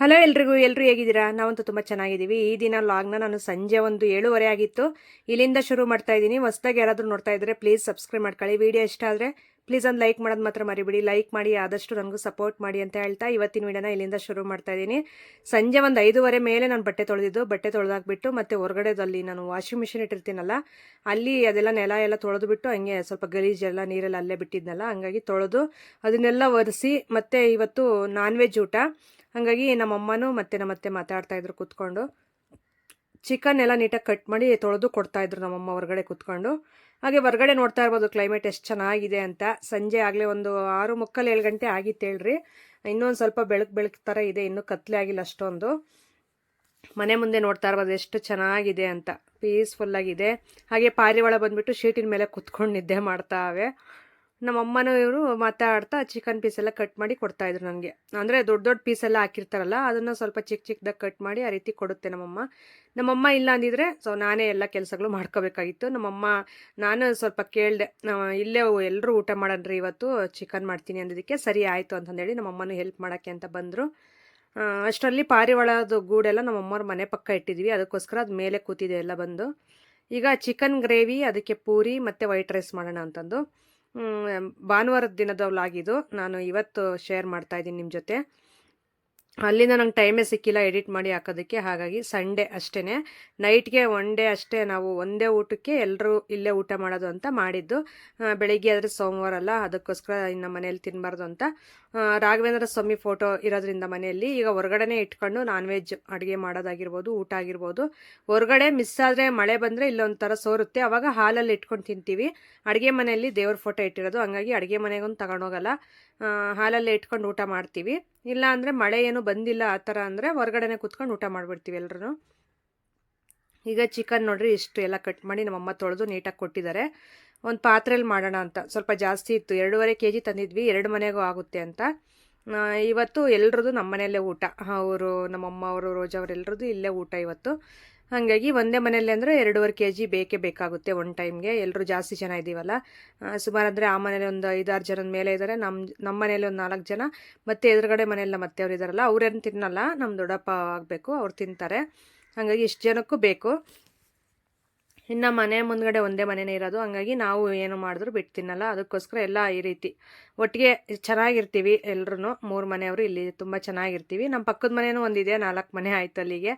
Hello ಎಲ್ರಿಗೂ ಎಲ್ಲರೂ ಹೇಗಿದ್ದೀರಾ? ನಾವಂತೂ ತುಂಬ ಚೆನ್ನಾಗಿದ್ದೀವಿ. ಈ ದಿನ ಲಾಗ್ನ ನಾನು ಸಂಜೆ ಒಂದು ಏಳುವರೆ ಆಗಿತ್ತು. ಇಲ್ಲಿಂದ ಶುರು ಮಾಡ್ತಾ ಇದ್ದೀನಿ. ಹೊಸದಾಗಿ ಯಾರಾದರೂ ನೋಡ್ತಾ ಇದ್ದರೆ ಪ್ಲೀಸ್ ಸಬ್ಸ್ಕ್ರೈಬ್ ಮಾಡ್ಕೊಳ್ಳಿ. ವಿಡಿಯೋ ಇಷ್ಟ ಆದರೆ ಪ್ಲೀಸ್ ಒಂದು ಲೈಕ್ ಮಾಡೋದು ಮಾತ್ರ ಮರಿಬಿಡಿ. ಲೈಕ್ ಮಾಡಿ, ಆದಷ್ಟು ನನಗೂ ಸಪೋರ್ಟ್ ಮಾಡಿ ಅಂತ ಹೇಳ್ತಾ ಇವತ್ತಿನ ವಿಡಿಯೋನ ಇಲ್ಲಿಂದ ಶುರು ಮಾಡ್ತಾ ಇದ್ದೀನಿ. ಸಂಜೆ ಒಂದು ಐದೂವರೆ ಮೇಲೆ ನಾನು ಬಟ್ಟೆ ತೊಳೆದಿದ್ದು. ಬಟ್ಟೆ ತೊಳೆದಾಕ್ಬಿಟ್ಟು ಮತ್ತು ಹೊರಗಡೆದಲ್ಲಿ ನಾನು ವಾಷಿಂಗ್ ಮಿಷಿನ್ ಇಟ್ಟಿರ್ತೀನಲ್ಲ, ಅಲ್ಲಿ ಅದೆಲ್ಲ ನೆಲ ಎಲ್ಲ ತೊಳೆದು ಬಿಟ್ಟು ಹಂಗೆ ಸ್ವಲ್ಪ ಗಲೀಜೆಲ್ಲ ನೀರೆಲ್ಲ ಅಲ್ಲೇ ಬಿಟ್ಟಿದ್ನಲ್ಲ, ಹಂಗಾಗಿ ತೊಳೆದು ಅದನ್ನೆಲ್ಲ ಒರೆಸಿ ಮತ್ತು ಇವತ್ತು ನಾನ್ ವೆಜ್ ಊಟ. ಹಾಗಾಗಿ ನಮ್ಮಮ್ಮನೂ ಮತ್ತು ನಮ್ಮತ್ತೆ ಮಾತಾಡ್ತಾ ಇದ್ರು ಕೂತ್ಕೊಂಡು. ಚಿಕನ್ ಎಲ್ಲ ನೀಟಾಗಿ ಕಟ್ ಮಾಡಿ ತೊಳೆದು ಕೊಡ್ತಾಯಿದ್ರು ನಮ್ಮಮ್ಮ ಹೊರಗಡೆ ಕೂತ್ಕೊಂಡು. ಹಾಗೆ ಹೊರಗಡೆ ನೋಡ್ತಾ ಇರ್ಬೋದು ಕ್ಲೈಮೇಟ್ ಎಷ್ಟು ಚೆನ್ನಾಗಿದೆ ಅಂತ. ಸಂಜೆ ಆಗಲೇ ಒಂದು ಆರು ಮುಕ್ಕಲ್ ಏಳು ಗಂಟೆ ಆಗಿತ್ತು ಹೇಳ್ರಿ. ಇನ್ನೊಂದು ಸ್ವಲ್ಪ ಬೆಳಕು ಬೆಳಕು ಥರ ಇದೆ, ಇನ್ನೂ ಕತ್ಲೆ ಆಗಿಲ್ಲ ಅಷ್ಟೊಂದು. ಮನೆ ಮುಂದೆ ನೋಡ್ತಾ ಇರ್ಬೋದು ಎಷ್ಟು ಚೆನ್ನಾಗಿದೆ ಅಂತ. ಪೀಸ್ಫುಲ್ಲಾಗಿದೆ ಹಾಗೆ ಪಾರಿವಾಳ ಬಂದುಬಿಟ್ಟು ಶೀಟಿನ ಮೇಲೆ ಕುತ್ಕೊಂಡು ನಿದ್ದೆ ಮಾಡ್ತಾವೆ. ನಮ್ಮ ಅಮ್ಮನೂ ಇವರು ಮಾತಾಡ್ತಾ ಚಿಕನ್ ಪೀಸ್ ಎಲ್ಲ ಕಟ್ ಮಾಡಿ ಕೊಡ್ತಾಯಿದ್ರು ನನಗೆ ಅಂದರೆ ದೊಡ್ಡ ದೊಡ್ಡ ಪೀಸ್ ಎಲ್ಲ ಹಾಕಿರ್ತಾರಲ್ಲ, ಅದನ್ನು ಸ್ವಲ್ಪ ಚಿಕ್ಕ ಚಿಕ್ಕದಾಗಿ ಕಟ್ ಮಾಡಿ ಆ ರೀತಿ ಕೊಡುತ್ತೆ ನಮ್ಮಮ್ಮ. ನಮ್ಮಮ್ಮ ಇಲ್ಲ ಅಂದಿದ್ರೆ ಸೊ ನಾನೇ ಎಲ್ಲ ಕೆಲಸಗಳು ಮಾಡ್ಕೋಬೇಕಾಗಿತ್ತು. ನಮ್ಮಮ್ಮ, ನಾನು ಸ್ವಲ್ಪ ಕೇಳಿದೆ ಇಲ್ಲೇ ಎಲ್ಲರೂ ಊಟ ಮಾಡನ್ರಿ ಇವತ್ತು ಚಿಕನ್ ಮಾಡ್ತೀನಿ ಅಂದಿದ್ದಕ್ಕೆ, ಸರಿ ಆಯಿತು ಅಂತಂದೇಳಿ ನಮ್ಮಮ್ಮನೂ ಹೆಲ್ಪ್ ಮಾಡೋಕ್ಕೆ ಅಂತ ಬಂದರು. ಅಷ್ಟರಲ್ಲಿ ಪಾರಿವಾಳದ ಗೂಡೆಲ್ಲ ನಮ್ಮಮ್ಮವ್ರ ಮನೆ ಪಕ್ಕ ಇಟ್ಟಿದ್ವಿ, ಅದಕ್ಕೋಸ್ಕರ ಅದು ಮೇಲೆ ಕೂತಿದೆ ಎಲ್ಲ ಬಂದು. ಈಗ ಚಿಕನ್ ಗ್ರೇವಿ ಅದಕ್ಕೆ ಪೂರಿ ಮತ್ತು ವೈಟ್ ರೈಸ್ ಮಾಡೋಣ ಅಂತಂದು. ಭಾನುವಾರದ ದಿನದ ಇದು ನಾನು ಇವತ್ತು ಶೇರ್ ಮಾಡ್ತಾ ಇದ್ದೀನಿ ನಿಮ್ಮ ಜೊತೆ. ಅಲ್ಲಿಂದ ನಂಗೆ ಟೈಮೇ ಸಿಕ್ಕಿಲ್ಲ ಎಡಿಟ್ ಮಾಡಿ ಹಾಕೋದಕ್ಕೆ. ಹಾಗಾಗಿ ಸಂಡೇ ಅಷ್ಟೇ ನೈಟ್ಗೆ ಒನ್ ಡೇ ಅಷ್ಟೇ ನಾವು ಒಂದೇ ಊಟಕ್ಕೆ ಎಲ್ಲರೂ ಇಲ್ಲೇ ಊಟ ಮಾಡೋದು ಅಂತ ಮಾಡಿದ್ದು. ಬೆಳಿಗ್ಗೆ ಆದರೆ ಸೋಮವಾರ ಅಲ್ಲ, ಅದಕ್ಕೋಸ್ಕರ ಇನ್ನು ಮನೇಲಿ ತಿನ್ನಬಾರ್ದು ಅಂತ. ರಾಘವೇಂದ್ರ ಸ್ವಾಮಿ ಫೋಟೋ ಇರೋದ್ರಿಂದ ಮನೆಯಲ್ಲಿ ಈಗ ಹೊರಗಡೆನೇ ಇಟ್ಕೊಂಡು ನಾನ್ ವೆಜ್ ಅಡುಗೆ ಮಾಡೋದಾಗಿರ್ಬೋದು, ಊಟ ಆಗಿರ್ಬೋದು. ಹೊರಗಡೆ ಮಿಸ್ ಆದರೆ ಮಳೆ ಬಂದರೆ ಇಲ್ಲೊಂಥರ ಸೋರುತ್ತೆ. ಆವಾಗ ಹಾಲಲ್ಲಿ ಇಟ್ಕೊಂಡು ತಿಂತೀವಿ. ಅಡುಗೆ ಮನೆಯಲ್ಲಿ ದೇವ್ರ ಫೋಟೋ ಇಟ್ಟಿರೋದು. ಹಂಗಾಗಿ ಅಡುಗೆ ಮನೆಗೊಂದು ತಗೊಂಡೋಗಲ್ಲ. ಹಾಲಲ್ಲೇ ಇಟ್ಕೊಂಡು ಊಟ ಮಾಡ್ತೀವಿ. ಇಲ್ಲ ಅಂದರೆ ಮಳೆ ಏನು ಬಂದಿಲ್ಲ ಆ ಥರ ಅಂದರೆ ಹೊರಗಡೆನೆ ಕುತ್ಕೊಂಡು ಊಟ ಮಾಡಿಬಿಡ್ತೀವಿ ಎಲ್ಲರೂ ಈಗ ಚಿಕನ್ ನೋಡ್ರಿ ಇಷ್ಟು ಎಲ್ಲ ಕಟ್ ಮಾಡಿ ನಮ್ಮಮ್ಮ ತೊಳೆದು ನೀಟಾಗಿ ಕೊಟ್ಟಿದ್ದಾರೆ. ಒಂದು ಪಾತ್ರೆಯಲ್ಲಿ ಮಾಡೋಣ ಅಂತ. ಸ್ವಲ್ಪ ಜಾಸ್ತಿ ಇತ್ತು. ಎರಡೂವರೆ ಕೆ ಜಿ ತಂದಿದ್ವಿ. ಎರಡು ಮನೆಗೂ ಆಗುತ್ತೆ ಅಂತ. ಇವತ್ತು ಎಲ್ರದ್ದು ನಮ್ಮ ಮನೆಯಲ್ಲೇ ಊಟ ಅವರು ನಮ್ಮಮ್ಮ, ಅವರು ರೋಜಾ ಎಲ್ಲರದ್ದು ಇಲ್ಲೇ ಊಟ ಇವತ್ತು. ಹಾಗಾಗಿ ಒಂದೇ ಮನೆಯಲ್ಲಿ ಅಂದರೆ ಎರಡೂವರೆ ಕೆ ಜಿ ಬೇಕೇ ಬೇಕಾಗುತ್ತೆ ಒನ್ ಟೈಮ್ಗೆ ಎಲ್ಲರೂ ಜಾಸ್ತಿ ಜನ ಇದ್ದೀವಲ್ಲ ಸುಮಾರು ಅಂದರೆ ಆ ಮನೇಲಿ ಒಂದು ಐದಾರು ಜನದ ಮೇಲೆ ಇದ್ದಾರೆ ನಮ್ಮ ನಮ್ಮ ಮನೇಲಿ ಒಂದು ನಾಲ್ಕು ಜನ. ಮತ್ತು ಎದುರುಗಡೆ ಮನೆಯಲ್ಲ ಮತ್ತೆ ಅವ್ರು ಇದ್ದಾರಲ್ಲ ಅವ್ರೇನು ತಿನ್ನಲ್ಲ. ನಮ್ಮ ದೊಡ್ಡಪ್ಪ ಆಗಬೇಕು, ಅವ್ರು ತಿಂತಾರೆ. ಹಾಗಾಗಿ ಇಷ್ಟು ಜನಕ್ಕೂ ಬೇಕು. ಇನ್ನು ಮನೆ ಮುಂದ್ಗಡೆ ಒಂದೇ ಮನೆಯೇ ಇರೋದು. ಹಂಗಾಗಿ ನಾವು ಏನು ಮಾಡಿದ್ರು ಬಿಟ್ಟು ತಿನ್ನಲ್ಲ ಅದಕ್ಕೋಸ್ಕರ ಎಲ್ಲ ಈ ರೀತಿ ಒಟ್ಟಿಗೆ ಚೆನ್ನಾಗಿರ್ತೀವಿ ಎಲ್ಲರೂ ಮೂರು ಮನೆಯವರು ಇಲ್ಲಿ ತುಂಬ ಚೆನ್ನಾಗಿರ್ತೀವಿ. ನಮ್ಮ ಪಕ್ಕದ ಮನೆಯೂ ಒಂದಿದೆ, ನಾಲ್ಕು ಮನೆ ಆಯ್ತು ಅಲ್ಲಿಗೆ.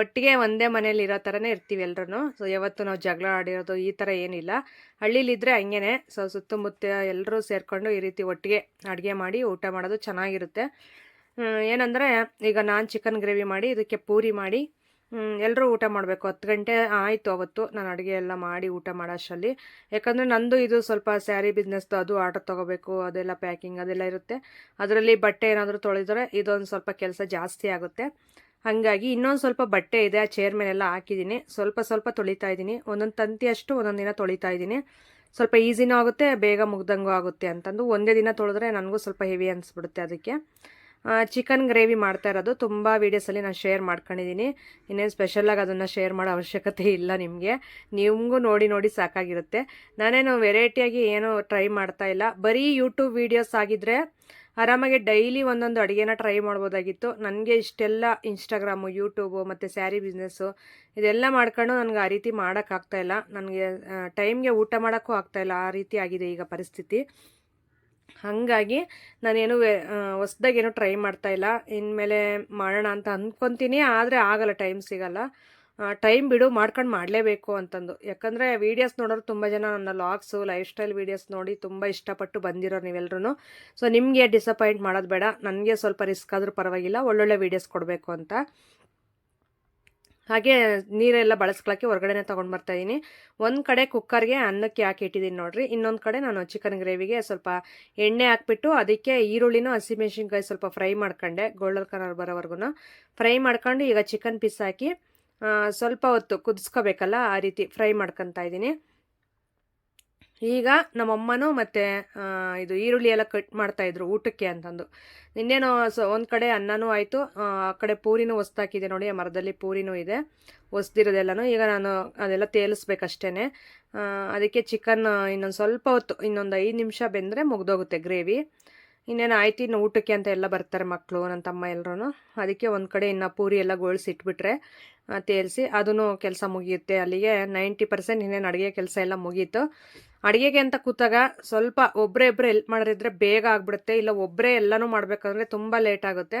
ಒಟ್ಟಿಗೆ ಒಂದೇ ಮನೇಲಿ ಇರೋ ಥರನೇ ಇರ್ತೀವಿ ಎಲ್ಲರೂ ಸೊ ಯಾವತ್ತು ನಾವು ಜಗಳ ಆಡಿರೋದು ಈ ಥರ ಏನಿಲ್ಲ. ಹಳ್ಳಿಲಿದ್ದರೆ ಹಂಗೇ ಸೊ, ಸುತ್ತಮುತ್ತ ಎಲ್ಲರೂ ಸೇರಿಕೊಂಡು ಈ ರೀತಿ ಒಟ್ಟಿಗೆ ಅಡುಗೆ ಮಾಡಿ, ಊಟ ಮಾಡೋದು ಚೆನ್ನಾಗಿರುತ್ತೆ. ಏನಂದರೆ ಈಗ ನಾನು ಚಿಕನ್ ಗ್ರೇವಿ ಮಾಡಿ, ಇದಕ್ಕೆ ಪೂರಿ ಮಾಡಿ ಎಲ್ಲರೂ ಊಟ ಮಾಡಬೇಕು. ಹತ್ತು ಗಂಟೆ ಆಯಿತು ಅವತ್ತು. ನಾನು ಅಡುಗೆ ಎಲ್ಲ ಮಾಡಿ ಊಟ ಮಾಡೋಷ್ಟರಲ್ಲಿ ಯಾಕಂದರೆ ನಂದು ಇದು ಸ್ವಲ್ಪ ಸ್ಯಾರಿ ಬಿಸ್ನೆಸ್ದು ಅದು ಆರ್ಡರ್ ತೊಗೋಬೇಕು, ಅದೆಲ್ಲ ಪ್ಯಾಕಿಂಗ್ ಅದೆಲ್ಲ ಇರುತ್ತೆ. ಅದರಲ್ಲಿ ಬಟ್ಟೆ ಏನಾದರೂ ತೊಳೆದರೆ ಇದೊಂದು ಸ್ವಲ್ಪ ಕೆಲಸ ಜಾಸ್ತಿ ಆಗುತ್ತೆ. ಹಾಗಾಗಿ ಇನ್ನೊಂದು ಸ್ವಲ್ಪ ಬಟ್ಟೆ ಇದೆ, ಆ ಚೇರ್ ಮೇಲೆಲ್ಲ ಹಾಕಿದ್ದೀನಿ. ಸ್ವಲ್ಪ ಸ್ವಲ್ಪ ತೊಳಿತಾ ಇದ್ದೀನಿ. ಒಂದೊಂದು ತಂತಿಯಷ್ಟು ಒಂದೊಂದು ದಿನ ತೊಳಿತಾ ಇದ್ದೀನಿ. ಸ್ವಲ್ಪ ಈಸಿನೂ ಆಗುತ್ತೆ, ಬೇಗ ಮುಗ್ದಂಗೂ ಆಗುತ್ತೆ ಅಂತಂದು. ಒಂದೇ ದಿನ ತೊಳೆದ್ರೆ ನನಗೂ ಸ್ವಲ್ಪ ಹೆವಿ ಅನಿಸ್ಬಿಡುತ್ತೆ ಅದಕ್ಕೆ. ಚಿಕನ್ ಗ್ರೇವಿ ಮಾಡ್ತಾ ಇರೋದು. ತುಂಬ ವೀಡಿಯೋಸಲ್ಲಿ ನಾನು ಶೇರ್ ಮಾಡ್ಕೊಂಡಿದ್ದೀನಿ ಇನ್ನೇನು ಸ್ಪೆಷಲಾಗಿ ಅದನ್ನು ಶೇರ್ ಮಾಡೋ ಅವಶ್ಯಕತೆ ಇಲ್ಲ ನಿಮಗೆ. ನಿಮಗೂ ನೋಡಿ ನೋಡಿ ಸಾಕಾಗಿರುತ್ತೆ. ನಾನೇನು ವೆರೈಟಿಯಾಗಿ ಏನು ಟ್ರೈ ಮಾಡ್ತಾ ಇಲ್ಲ. ಬರೀ ಯೂಟ್ಯೂಬ್ ವೀಡಿಯೋಸ್ ಆಗಿದ್ದರೆ ಆರಾಮಾಗಿ ಡೈಲಿ ಒಂದೊಂದು ಅಡುಗೆನ ಟ್ರೈ ಮಾಡ್ಬೋದಾಗಿತ್ತು. ನನಗೆ ಇಷ್ಟೆಲ್ಲ ಇನ್ಸ್ಟಾಗ್ರಾಮು ಯೂಟ್ಯೂಬು ಮತ್ತು ಸ್ಯಾರಿ ಬಿಸ್ನೆಸ್ಸು ಇದೆಲ್ಲ ಮಾಡ್ಕೊಂಡು ನನಗೆ ಆ ರೀತಿ ಮಾಡೋಕ್ಕಾಗ್ತಾಯಿಲ್ಲ ನನಗೆ ಟೈಮ್ಗೆ ಊಟ ಮಾಡೋಕ್ಕೂ ಆಗ್ತಾಯಿಲ್ಲ ಆ ರೀತಿ ಆಗಿದೆ ಈಗ ಪರಿಸ್ಥಿತಿ. ಹಾಗಾಗಿ ನಾನೇನು ಹೊಸ್ದಾಗೇನು ಟ್ರೈ ಮಾಡ್ತಾಯಿಲ್ಲ ಇನ್ಮೇಲೆ ಮಾಡೋಣ ಅಂತ ಅಂದ್ಕೊತೀನಿ ಆದರೆ ಆಗಲ್ಲ, ಟೈಮ್ ಸಿಗಲ್ಲ. ಟೈಮ್ ಬಿಡು, ಮಾಡ್ಕೊಂಡು ಮಾಡಲೇಬೇಕು ಅಂತಂದು. ಯಾಕಂದರೆ ವೀಡಿಯೋಸ್ ನೋಡೋರು ತುಂಬ ಜನ ನನ್ನ ಲಾಗ್ಸು ಲೈಫ್ ಸ್ಟೈಲ್ ವೀಡಿಯೋಸ್ ನೋಡಿ ತುಂಬ ಇಷ್ಟಪಟ್ಟು ಬಂದಿರೋರು ನೀವೆಲ್ಲರೂ ಸೊ, ನಿಮಗೆ ಡಿಸಪಾಯಿಂಟ್ ಮಾಡೋದು ಬೇಡ. ನನಗೆ ಸ್ವಲ್ಪ ರಿಸ್ಕ್ ಆದರೂ ಪರವಾಗಿಲ್ಲ. ಒಳ್ಳೊಳ್ಳೆ ವೀಡಿಯೋಸ್ ಕೊಡಬೇಕು ಅಂತ. ಹಾಗೆ ನೀರೆಲ್ಲ ಬಳಸ್ಕೊಳಕ್ಕೆ ಹೊರಗಡೆನೇ ತೊಗೊಂಡು ಬರ್ತಾಯಿದ್ದೀನಿ ಒಂದು ಕಡೆ ಕುಕ್ಕರ್ಗೆ ಅನ್ನಕ್ಕೆ ಹಾಕಿ ಇಟ್ಟಿದ್ದೀನಿ ನೋಡ್ರಿ. ಇನ್ನೊಂದು ಕಡೆ ನಾನು ಚಿಕನ್ ಗ್ರೇವಿಗೆ ಸ್ವಲ್ಪ ಎಣ್ಣೆ ಹಾಕ್ಬಿಟ್ಟು ಅದಕ್ಕೆ ಈರುಳ್ಳಿನೂ ಹಸಿಮೆಣ್ಸಿನ್ಕಾಯಿ ಸ್ವಲ್ಪ ಫ್ರೈ ಮಾಡ್ಕೊಂಡೆ ಗೋಲ್ಡನ್ ಕಲರ್ ಬರೋವರೆಗೂ ಫ್ರೈ ಮಾಡ್ಕೊಂಡು ಈಗ ಚಿಕನ್ ಪೀಸ್ ಹಾಕಿ ಸ್ವಲ್ಪ ಹೊತ್ತು ಕುದಿಸ್ಕೋಬೇಕಲ್ಲ ಆ ರೀತಿ ಫ್ರೈ ಮಾಡ್ಕೊತಾ ಇದ್ದೀನಿ ಈಗ ನಮ್ಮಮ್ಮನೂ ಮತ್ತು ಇದು ಈರುಳ್ಳಿ ಎಲ್ಲ ಕಟ್ ಮಾಡ್ತಾಯಿದ್ರು ಊಟಕ್ಕೆ ಅಂತಂದು. ಇನ್ನೇನು ಸ, ಒಂದು ಕಡೆ ಅನ್ನನೂ ಆಯಿತು, ಆ ಕಡೆ ಪೂರಿನೂ ಹೊಸ್ದಾಕಿದೆ ನೋಡಿ, ಆ ಮರದಲ್ಲಿ ಪೂರಿನೂ ಇದೆ, ಹೊಸ್ದಿರೋದೆಲ್ಲನೂ. ಈಗ ನಾನು ಅದೆಲ್ಲ ತೇಲಿಸ್ಬೇಕಷ್ಟೇ ಅದಕ್ಕೆ ಚಿಕನ್ ಇನ್ನೊಂದು ಸ್ವಲ್ಪ ಹೊತ್ತು, ಇನ್ನೊಂದು ಐದು ನಿಮಿಷ ಬೆಂದರೆ ಮುಗ್ದೋಗುತ್ತೆ ಗ್ರೇವಿ. ಇನ್ನೇನು ಆಯ್ತು, ಇನ್ನು ಊಟಕ್ಕೆ ಅಂತ ಎಲ್ಲ ಬರ್ತಾರೆ ಮಕ್ಕಳು ನನ್ನ ತಮ್ಮ ಎಲ್ಲರೂ ಅದಕ್ಕೆ ಒಂದು ಕಡೆ ಇನ್ನು ಪೂರಿ ಎಲ್ಲ ಗೋಳಿಸಿಟ್ಬಿಟ್ರೆ ತೇಲ್ಸಿ ಅದೂ ಕೆಲಸ ಮುಗಿಯುತ್ತೆ. ಅಲ್ಲಿಗೆ ನೈಂಟಿ ಪರ್ಸೆಂಟ್ ಇನ್ನೇನು ಅಡುಗೆ ಕೆಲಸ ಎಲ್ಲ ಮುಗೀತು. ಅಡುಗೆಗೆ ಅಂತ ಕೂತಾಗ ಸ್ವಲ್ಪ ಒಬ್ಬರೇ ಇಬ್ಬರು ಹೆಲ್ಪ್ ಮಾಡೋರಿದ್ರೆ ಬೇಗ ಆಗ್ಬಿಡುತ್ತೆ. ಇಲ್ಲ ಒಬ್ಬರೇ ಎಲ್ಲನೂ ಮಾಡಬೇಕಂದ್ರೆ ತುಂಬ ಲೇಟ್ ಆಗುತ್ತೆ.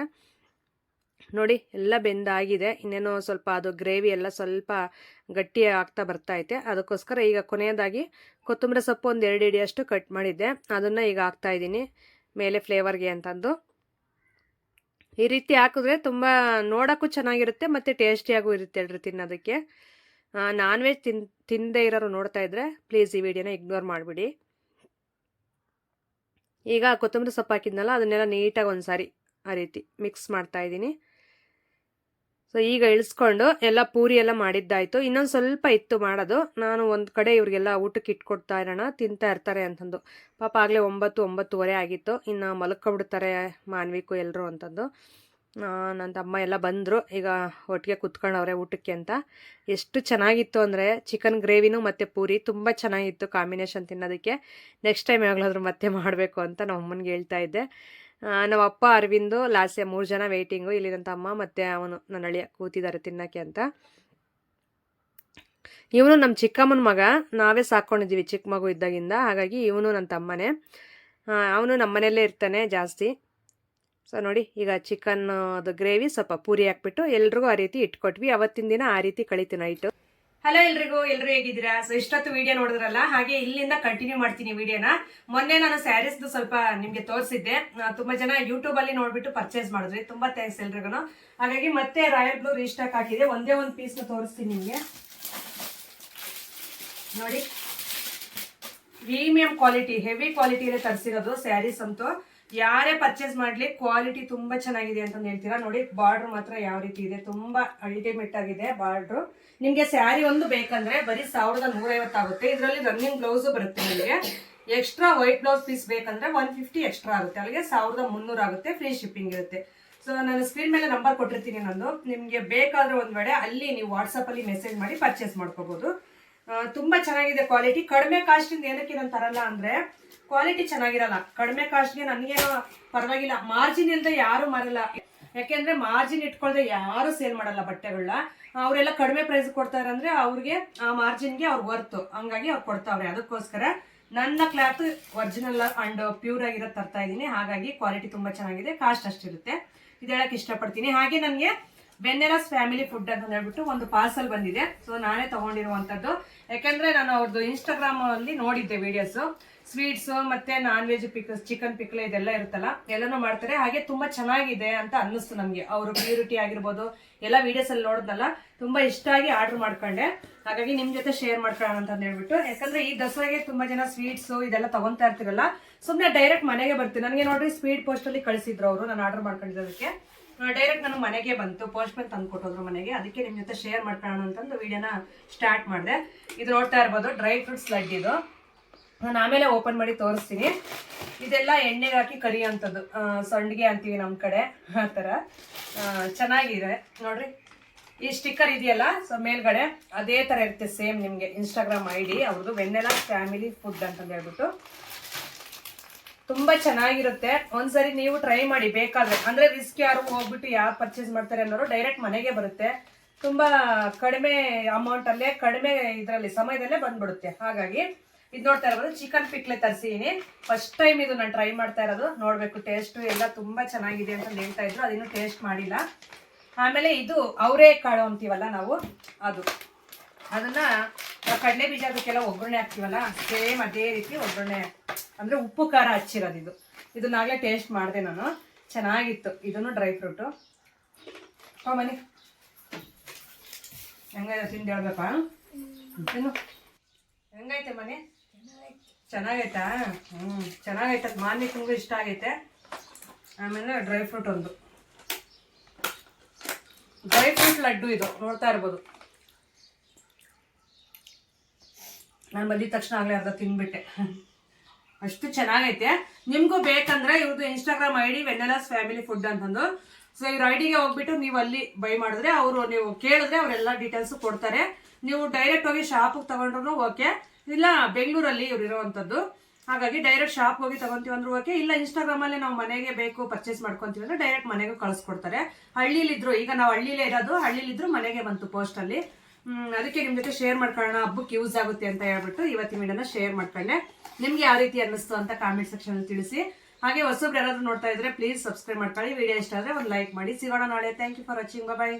ನೋಡಿ, ಎಲ್ಲ ಬೆಂದಾಗಿದೆ. ಇನ್ನೇನು ಸ್ವಲ್ಪ ಅದು ಗ್ರೇವಿ ಎಲ್ಲ ಸ್ವಲ್ಪ ಗಟ್ಟಿ ಆಗ್ತಾ ಬರ್ತಾ ಐತೆ. ಅದಕ್ಕೋಸ್ಕರ ಈಗ ಕೊನೆಯದಾಗಿ ಕೊತ್ತಂಬರಿ ಸೊಪ್ಪು ಒಂದು ಎರಡು ಇಡಿಯಷ್ಟು ಕಟ್ ಮಾಡಿದ್ದೆ. ಅದನ್ನು ಈಗ ಹಾಕ್ತಾ ಇದ್ದೀನಿ. ಮೇಲೆ ಫ್ಲೇವರ್ಗೆ ಅಂತಂದು ಈ ರೀತಿ ಹಾಕಿದ್ರೆ ತುಂಬ ನೋಡೋಕ್ಕೂ ಚೆನ್ನಾಗಿರುತ್ತೆ ಮತ್ತು ಟೇಸ್ಟಿಯಾಗೂ ಇರುತ್ತೆ ಹೇಳ್ರಿ ತಿನ್ನೋದಕ್ಕೆ. ನಾನ್ ವೆಜ್ ತಿನ್ ತಿನ್ನದೇ ಇರೋರು ನೋಡ್ತಾ ಇದ್ರೆ ಪ್ಲೀಸ್ ಈ ವಿಡಿಯೋನ ಇಗ್ನೋರ್ ಮಾಡಿಬಿಡಿ. ಈಗ ಕೊತ್ತಂಬರಿ ಸೊಪ್ಪು ಹಾಕಿದ್ನಲ್ಲ, ಅದನ್ನೆಲ್ಲ ನೀಟಾಗಿ ಒಂದು ಸಾರಿ ಆ ರೀತಿ ಮಿಕ್ಸ್ ಮಾಡ್ತಾ ಇದ್ದೀನಿ. ಸೊ ಈಗ ಇಳಿಸ್ಕೊಂಡು ಎಲ್ಲ ಪೂರಿ ಎಲ್ಲ ಮಾಡಿದ್ದಾಯಿತು. ಇನ್ನೊಂದು ಸ್ವಲ್ಪ ಇತ್ತು ಮಾಡೋದು. ನಾನು ಒಂದು ಕಡೆ ಇವ್ರಿಗೆಲ್ಲ ಊಟಕ್ಕೆ ಇಟ್ಕೊಡ್ತಾ ಇರೋಣ, ತಿಂತಾ ಇರ್ತಾರೆ ಅಂತಂದು. ಪಾಪ ಆಗಲೇ ಒಂಬತ್ತು, ಒಂಬತ್ತುವರೆ ಆಗಿತ್ತು. ಇನ್ನು ಮಲ್ಕೊಬಿಡ್ತಾರೆ ಮಾನ್ವಿಕು ಎಲ್ಲರೂ ಅಂತಂದು. ನನ್ನ ತಮ್ಮ ಎಲ್ಲ ಬಂದರು. ಈಗ ಒಟ್ಟಿಗೆ ಕುತ್ಕೊಂಡವ್ರೆ ಊಟಕ್ಕೆ ಅಂತ. ಎಷ್ಟು ಚೆನ್ನಾಗಿತ್ತು ಅಂದರೆ ಚಿಕನ್ ಗ್ರೇವಿನೂ ಮತ್ತು ಪೂರಿ ತುಂಬ ಚೆನ್ನಾಗಿತ್ತು ಕಾಂಬಿನೇಷನ್ ತಿನ್ನೋದಕ್ಕೆ. ನೆಕ್ಸ್ಟ್ ಟೈಮ್ ಯಾವಾಗಲಾದ್ರೂ ಮತ್ತೆ ಮಾಡಬೇಕು ಅಂತ ನಮ್ಮ ಅಮ್ಮನಿಗೆ ಹೇಳ್ತಾ ಇದ್ದೆ. ನಮ್ಮ ಅಪ್ಪ ಅರವಿಂದು, ಲಾಸ್ಯ ಮೂರು ಜನ ವೆಯ್ಟಿಂಗು ಇಲ್ಲಿ ನನ್ನ ತಮ್ಮ ಮತ್ತು ಅವನು ನನ್ನ ಅಳಿಯ ಕೂತಿದ್ದಾರೆ ತಿನ್ನೋಕ್ಕೆ ಅಂತ. ಇವನು ನಮ್ಮ ಚಿಕ್ಕಮ್ಮನ ಮಗ. ನಾವೇ ಸಾಕ್ಕೊಂಡಿದ್ದೀವಿ ಚಿಕ್ಕ ಮಗು ಇದ್ದಾಗಿಂದ. ಹಾಗಾಗಿ ಇವನು ನನ್ನ ತಮ್ಮನೇ. ಅವನು ನಮ್ಮ ಮನೆಯಲ್ಲೇ ಇರ್ತಾನೆ ಜಾಸ್ತಿ. ಸೊ ನೋಡಿ, ಈಗ ಚಿಕನ್ ಅದು ಗ್ರೇವಿ ಸ್ವಲ್ಪ ಪೂರಿ ಹಾಕ್ಬಿಟ್ಟು ಎಲ್ರಿಗೂ ಆ ರೀತಿ ಇಟ್ಕೊಟ್ವಿ. ಅವತ್ತಿನ ದಿನ ಆ ರೀತಿ ಕಳಿತು ನೈಟು ಹಲೋ ಎಲ್ರಿಗೂ, ಎಲ್ರು ಹೇಗಿದ್ದೀರಾ? ಸೊ ಇಷ್ಟೊತ್ತು ವಿಡಿಯೋ ನೋಡಿದ್ರಲ್ಲ, ಹಾಗೆ ಇಲ್ಲಿಂದ ಕಂಟಿನ್ಯೂ ಮಾಡ್ತೀನಿ ವಿಡಿಯೋನ ಮೊನ್ನೆ ನಾನು ಸ್ಯಾರೀಸ್ದು ಸ್ವಲ್ಪ ನಿಮಗೆ ತೋರಿಸಿದ್ದೆ. ತುಂಬಾ ಜನ ಯೂಟ್ಯೂಬ್ ಅಲ್ಲಿ ನೋಡ್ಬಿಟ್ಟು ಪರ್ಚೇಸ್ ಮಾಡಿದ್ರಿ. ತುಂಬಾ ಥ್ಯಾಂಕ್ಸ್ ಎಲ್ರಿಗೂ ಹಾಗಾಗಿ ಮತ್ತೆ ರಾಯಲ್ ಬ್ಲೂ ರೀಸ್ಟಾಕ್ ಹಾಕಿದೆ. ಒಂದೇ ಒಂದು ಪೀಸ್ ತೋರಿಸ್ತೀನಿ ನಿಮಗೆ. ನೋಡಿ ಪ್ರೀಮಿಯಂ ಕ್ವಾಲಿಟಿ ಹೆವಿ ಕ್ವಾಲಿಟಿಯಲ್ಲಿ ತರಿಸಿರೋದು ಸ್ಯಾರೀಸ್ ಅಂತೂ. ಯಾರೇ ಪರ್ಚೇಸ್ ಮಾಡ್ಲಿ ಕ್ವಾಲಿಟಿ ತುಂಬಾ ಚೆನ್ನಾಗಿದೆ ಅಂತ ಹೇಳ್ತೀರಾ? ನೋಡಿ ಬಾರ್ಡ್ರ್ ಮಾತ್ರ ಯಾವ ರೀತಿ ಇದೆ. ತುಂಬಾ ಅಲ್ಟಿಮೇಟ್ ಆಗಿದೆ ಬಾರ್ಡರ್ ನಿಮಗೆ ಸ್ಯಾರಿ ಒಂದು ಬೇಕಂದ್ರೆ ಬರೀ ಸಾವಿರದ ನೂರೈವತ್ತು ಆಗುತ್ತೆ. ಇದರಲ್ಲಿ ರನ್ನಿಂಗ್ ಬ್ಲೌಸು ಬರುತ್ತೆ ನಿಮಗೆ. ಎಕ್ಸ್ಟ್ರಾ ವೈಟ್ ಬ್ಲೌಸ್ ಪೀಸ್ ಬೇಕಂದ್ರೆ ಒನ್ ಫಿಫ್ಟಿ ಎಕ್ಸ್ಟ್ರಾ ಆಗುತ್ತೆ. ಅಲ್ಲಿಗೆ ಸಾವಿರದ ಮುನ್ನೂರು ಆಗುತ್ತೆ. ಫ್ರೀ ಶಿಪ್ಪಿಂಗ್ ಇರುತ್ತೆ. ಸೊ ನಾನು ಸ್ಕ್ರೀನ್ ಮೇಲೆ ನಂಬರ್ ಕೊಟ್ಟಿರ್ತೀನಿ ನಂದು. ನಿಮಗೆ ಬೇಕಾದ್ರೆ ಒಂದು ವೇಳೆ ಅಲ್ಲಿ ನೀವು ವಾಟ್ಸಪ್ಪಲ್ಲಿ ಮೆಸೇಜ್ ಮಾಡಿ ಪರ್ಚೇಸ್ ಮಾಡ್ಕೋಬಹುದು ಆ, ತುಂಬಾ ಚೆನ್ನಾಗಿದೆ ಕ್ವಾಲಿಟಿ ಕಡಿಮೆ ಕಾಸ್ಟ್ ಇಂದ ಏನಕ್ಕೆ ನಾನು ತರಲ್ಲ ಅಂದ್ರೆ ಕ್ವಾಲಿಟಿ ಚೆನ್ನಾಗಿರಲ್ಲ. ಕಡಿಮೆ ಕಾಸ್ಟ್ಗೆ ನನಗೇನೋ ಪರವಾಗಿಲ್ಲ. ಮಾರ್ಜಿನ್ ಇಲ್ಲದೆ ಯಾರು ಮಾರಲ್ಲ. ಯಾಕೆಂದ್ರೆ ಮಾರ್ಜಿನ್ ಇಟ್ಕೊಳ್ದೆ ಯಾರು ಸೇಲ್ ಮಾಡಲ್ಲ ಬಟ್ಟೆಗಳನ್ನ ಅವರೆಲ್ಲ ಕಡಿಮೆ ಪ್ರೈಸ್ ಕೊಡ್ತಾರೆ ಅಂದ್ರೆ ಅವ್ರಿಗೆ ಆ ಮಾರ್ಜಿನ್ಗೆ ಅವ್ರು ವರ್ತು ಹಂಗಾಗಿ ಅವ್ರು ಕೊಡ್ತಾವ್ರೆ. ಅದಕ್ಕೋಸ್ಕರ ನನ್ನ ಕ್ಲಾತ್ ಒರಿಜಿನಲ್ ಅಂಡ್ ಪ್ಯೂರ್ ಆಗಿರೋ ತರ್ತಾ ಇದ್ದೀನಿ. ಹಾಗಾಗಿ ಕ್ವಾಲಿಟಿ ತುಂಬಾ ಚೆನ್ನಾಗಿದೆ. ಕಾಸ್ಟ್ ಅಷ್ಟಿರುತ್ತೆ. ಇದು ಹೇಳಕ್ ಇಷ್ಟಪಡ್ತೀನಿ. ಹಾಗೆ ನನಗೆ ಬೆನ್ನೆರಸ್ ಫ್ಯಾಮಿಲಿ ಫುಡ್ ಅಂತ ಹೇಳ್ಬಿಟ್ಟು ಒಂದು ಪಾರ್ಸಲ್ ಬಂದಿದೆ. ಸೊ ನಾನೇ ತಗೊಂಡಿರುವಂತದ್ದು ಯಾಕಂದ್ರೆ ನಾನು ಅವ್ರದ್ದು ಇನ್ಸ್ಟಾಗ್ರಾಮ್ ಅಲ್ಲಿ ನೋಡಿದ್ದೆ ವಿಡಿಯೋಸ್ ಸ್ವೀಟ್ಸ್ ಮತ್ತೆ non veg pickles chicken pickle ಇದೆಲ್ಲ ಇರುತ್ತಲ್ಲ, ಎಲ್ಲಾನು ಮಾಡ್ತಾರೆ. ಹಾಗೆ ತುಂಬಾ ಚೆನ್ನಾಗಿದೆ ಅಂತ ಅನ್ನಿಸ್ತು ನಮ್ಗೆ. ಅವರು ಪ್ಯೂರಿಟಿ ಆಗಿರ್ಬೋದು, ಎಲ್ಲ ವಿಡಿಯೋಸ್ ಅಲ್ಲಿ ನೋಡಿದ್ನಲ್ಲ, ತುಂಬಾ ಇಷ್ಟ ಆಗಿ ಆರ್ಡರ್ ಮಾಡ್ಕೊಂಡೆ. ಹಾಗಾಗಿ ನಿಮ್ ಜೊತೆ ಶೇರ್ ಮಾಡ್ಕೊಳ್ಳೋಣ ಅಂತ ಹೇಳ್ಬಿಟ್ಟು. ಯಾಕಂದ್ರೆ ಈ ದಸರಾಗೆ ತುಂಬಾ ಜನ ಸ್ವೀಟ್ಸ್ ಇದೆಲ್ಲ ತಗೊಂತಾ ಇರ್ತಿರಲ್ಲ, ಸುಮ್ನೆ ಡೈರೆಕ್ಟ್ ಮನೆಗೆ ಬರ್ತೀನಿ. ನನಗೆ ನೋಡ್ರಿ ಸ್ಪೀಡ್ ಪೋಸ್ಟ್ ಅಲ್ಲಿ ಕಳಿಸಿದ್ರು ಅವರು, ನಾನು ಆರ್ಡರ್ ಮಾಡ್ಕೊಂಡಿದ್ದಕ್ಕೆ ಡೈರೆಕ್ಟ್ ನಾನು ಮನೆಗೆ ಬಂತು. ಪೋಸ್ಟ್ ಮ್ಯಾನ್ ತಂದು ಕೊಟ್ಟೋದ್ರು ಮನೆಗೆ. ಅದಕ್ಕೆ ನಿಮ್ಮ ಜೊತೆ ಶೇರ್ ಮಾಡ್ಕೊಳ್ಳೋಣ ಅಂತಂದು ವಿಡಿಯೋನ ಸ್ಟಾರ್ಟ್ ಮಾಡಿದೆ. ಇದು ನೋಡ್ತಾ ಇರ್ಬೋದು ಡ್ರೈ ಫ್ರೂಟ್ಸ್ ಲಡ್ ಇದು. ನಾನು ಆಮೇಲೆ ಓಪನ್ ಮಾಡಿ ತೋರಿಸ್ತೀನಿ. ಇದೆಲ್ಲ ಎಣ್ಣೆಗೆ ಹಾಕಿ ಕರಿಯೋಂಥದ್ದು ಸಂಡಿಗೆ ಅಂತೀವಿ ನಮ್ಮ ಕಡೆ. ಆ ಥರ. ಚೆನ್ನಾಗಿದೆ. ನೋಡ್ರಿ, ಈ ಸ್ಟಿಕ್ಕರ್ ಇದೆಯಲ್ಲ ಸೊ ಮೇಲ್ಗಡೆ ಅದೇ ಥರ ಇರುತ್ತೆ ಸೇಮ್ ನಿಮಗೆ ಇನ್ಸ್ಟಾಗ್ರಾಮ್ ಐ ಡಿ ಅವ್ರದ್ದು ವೆನ್ನೆಲಾ ಫ್ಯಾಮಿಲಿ ಫುಡ್ ಅಂತಂದು ಹೇಳ್ಬಿಟ್ಟು. ತುಂಬಾ ಚೆನ್ನಾಗಿರುತ್ತೆ. ಒಂದ್ಸರಿ ನೀವು ಟ್ರೈ ಮಾಡಿ ಬೇಕಾದ್ರೆ. ಅಂದ್ರೆ ರಿಸ್ಕ್ ಯಾರು ಹೋಗ್ಬಿಟ್ಟು ಯಾರು ಪರ್ಚೇಸ್ ಮಾಡ್ತಾರೆ ಅನ್ನೋರು ಡೈರೆಕ್ಟ್ ಮನೆಗೆ ಬರುತ್ತೆ. ತುಂಬಾ ಕಡಿಮೆ ಅಮೌಂಟ್ ಅಲ್ಲೇ, ಕಡಿಮೆ ಇದರಲ್ಲಿ, ಸಮಯದಲ್ಲೇ ಬಂದ್ಬಿಡುತ್ತೆ. ಹಾಗಾಗಿ ಇದು ನೋಡ್ತಾ ಇರ್ಬೋದು ಚಿಕನ್ ಪಿಕ್ಲೆ ತರಿಸಿದೀನಿ. ಫಸ್ಟ್ ಟೈಮ್ ಇದು ನಾನು ಟ್ರೈ ಮಾಡ್ತಾ ಇರೋದು. ನೋಡ್ಬೇಕು ಟೇಸ್ಟ್ ಎಲ್ಲ ತುಂಬಾ ಚೆನ್ನಾಗಿದೆ ಅಂತ ಹೇಳ್ತಾ ಇದ್ರು. ಅದಿನ್ನೂ ಟೇಸ್ಟ್ ಮಾಡಿಲ್ಲ. ಆಮೇಲೆ ಇದು ಅವರೇ ಕಾಳು ಅಂತೀವಲ್ಲ ನಾವು? ಅದು. ಅದನ್ನ ಕಡಲೆ ಬೀಜ ಅದಕ್ಕೆಲ್ಲ ಒಗ್ಗರಣೆ ಹಾಕ್ತೀವಲ್ಲ? ಸೇಮ್ ಅದೇ ರೀತಿ ಒಗ್ಗರಣೆ ಅಂದ್ರೆ ಉಪ್ಪು ಖಾರ ಹಚ್ಚಿರೋದು ಇದು. ಇದನ್ನಾಗಲೇ ಟೇಸ್ಟ್ ಮಾಡಿದೆ ನಾನು. ಚೆನ್ನಾಗಿತ್ತು. ಇದನ್ನು ಡ್ರೈ ಫ್ರೂಟು ಹೋ ಮನೆ. ಹೆಂಗೈತೆ ತಿಂದು ಹೇಳ್ಬೇಕ? ತಿನ್ನು. ಹೆಂಗೈತೆ ಮನೆ? ಚೆನ್ನಾಗೈತಾ. ಹ್ಞೂ ಚೆನ್ನಾಗೈತೆ. ಮಾನ್ಯಕ್ಕಂಗೂ ಇಷ್ಟ ಆಗೈತೆ. ಆಮೇಲೆ ಡ್ರೈ ಫ್ರೂಟ್ ಒಂದು. ಡ್ರೈ ಫ್ರೂಟ್ ಲಡ್ಡು ಇದು. ನೋಡ್ತಾ ಇರ್ಬೋದು. ನಾನು ಬಂದಿದ ತಕ್ಷಣ ಆಗಲೇ ಅರ್ಧ ತಿನ್ಬಿಟ್ಟೆ. ಅಷ್ಟು ಚೆನ್ನಾಗೈತೆ. ನಿಮಗೂ ಬೇಕಂದ್ರೆ ಇವ್ರದ್ದು Instagram I D Vennela's family food ಅಂತಂದು. ಸೊ ಇವ್ರ ಐಡಿಗೆ ಡಿಗೆ ಹೋಗ್ಬಿಟ್ಟು ನೀವು ಅಲ್ಲಿ ಬೈ ಮಾಡಿದ್ರೆ ಅವರು ನೀವು ಕೇಳಿದ್ರೆ ಅವರೆಲ್ಲ ಡೀಟೇಲ್ಸ್ ಕೊಡ್ತಾರೆ. ನೀವು ಡೈರೆಕ್ಟ್ ಹೋಗಿ ಶಾಪಿಗೆ ತಗೊಂಡ್ರು ಓಕೆ ಇಲ್ಲ ಬೆಂಗಳೂರಲ್ಲಿ ಇವ್ರು ಇರೋವಂಥದ್ದು. ಹಾಗಾಗಿ ಡೈರೆಕ್ಟ್ ಶಾಪ್ ಹೋಗಿ ತಗೊಂತೀವಿ ಅಂದ್ರೆ ಓಕೆ ಇಲ್ಲ ಇನ್ಸ್ಟಾಗ್ರಾಮ್ ಅಲ್ಲಿ ನಾವು ಮನೆಗೆ ಬೇಕು ಪರ್ಚೇಸ್ ಮಾಡ್ಕೊಂತೀವಿ ಅಂದ್ರೆ ಡೈರೆಕ್ಟ್ ಮನೆಗೂ ಕಳಿಸ್ಕೊಡ್ತಾರೆ. ಹಳ್ಳಿಲಿದ್ರು ಈಗ ನಾವು ಹಳ್ಳಿಲೇ ಇರೋದು ಹಳ್ಳಿಲಿದ್ರು ಮನೆಗೆ ಬಂತು ಪೋಸ್ಟ್ ಅಲ್ಲಿ. ಹ್ಮ್, ಅದಕ್ಕೆ ನಿಮ್ ಜೊತೆ ಶೇರ್ ಮಾಡ್ಕೊಳ್ಳೋಣ, ಹಬ್ಬಕ್ಕೆ ಯೂಸ್ ಆಗುತ್ತೆ ಅಂತ ಹೇಳ್ಬಿಟ್ಟು ಇವತ್ತಿನ ವಿಡಿಯೋನ ಶೇರ್ ಮಾಡ್ಕೊಂಡೆ ನಿಮ್ಗೆ ಯಾವ ರೀತಿ ಅನ್ನಿಸ್ತು ಅಂತ ಕಾಮೆಂಟ್ ಸೆಕ್ಷನ್ ತಿಳಿಸಿ. ಹಾಗೆ ಹೊಸಬ್ರು ಯಾರಾದ್ರೂ ನೋಡ್ತಾ ಇದ್ರೆ ಪ್ಲೀಸ್ ಸಬ್ಸ್ಕ್ರೈಬ್ ಮಾಡ್ಕೊಳ್ಳಿ. ವಿಡಿಯೋ ಇಷ್ಟ ಆದ್ರೆ ಒಂದು ಲೈಕ್ ಮಾಡಿ. ಸಿಗೋಣ ನಾಳೆ. Thank you for watching bye